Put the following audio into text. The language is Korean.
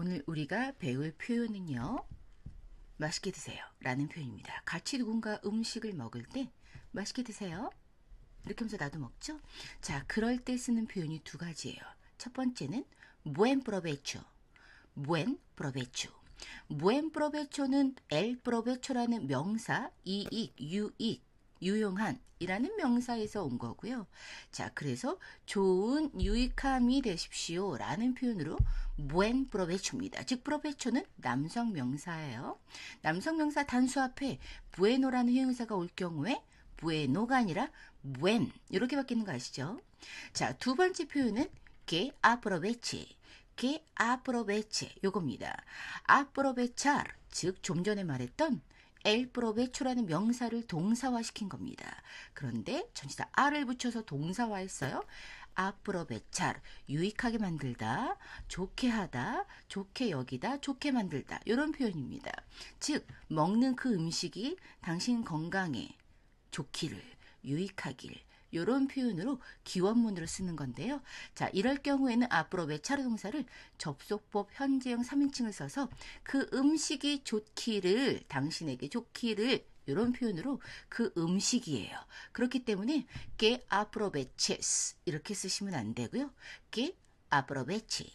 오늘 우리가 배울 표현은요. 맛있게 드세요. 라는 표현입니다. 같이 누군가 음식을 먹을 때 맛있게 드세요. 이렇게 하면서 나도 먹죠? 자, 그럴 때 쓰는 표현이 두 가지예요. 첫 번째는 buen provecho. buen provecho. buen provecho는 el provecho라는 명사, 이익, 유익, 유용한 이라는 명사에서 온 거고요. 자, 그래서 좋은 유익함이 되십시오 라는 표현으로 buen provecho입니다. 즉, provecho는 남성 명사예요. 남성 명사 단수 앞에 bueno라는 형용사가 올 경우에 bueno가 아니라 buen 이렇게 바뀌는 거 아시죠? 자, 두 번째 표현은 que aproveche. que aproveche 요겁니다. aprovechar 즉좀 전에 말했던 el provecho라는 명사를 동사화시킨 겁니다. 그런데 전치사 r을 붙여서 동사화했어요. aprovechar 유익하게 만들다, 좋게 하다, 좋게 여기다, 좋게 만들다 이런 표현입니다. 즉 먹는 그 음식이 당신 건강에 좋기를, 유익하길 이런 표현으로 기원문으로 쓰는 건데요. 자, 이럴 경우에는 앞으로 외차례 동사를 접속법 현재형 3인칭을 써서 그 음식이 좋기를 당신에게 좋기를 이런 표현으로 그 음식이에요. 그렇기 때문에 que aproveches 이렇게 쓰시면 안 되고요. que aproveche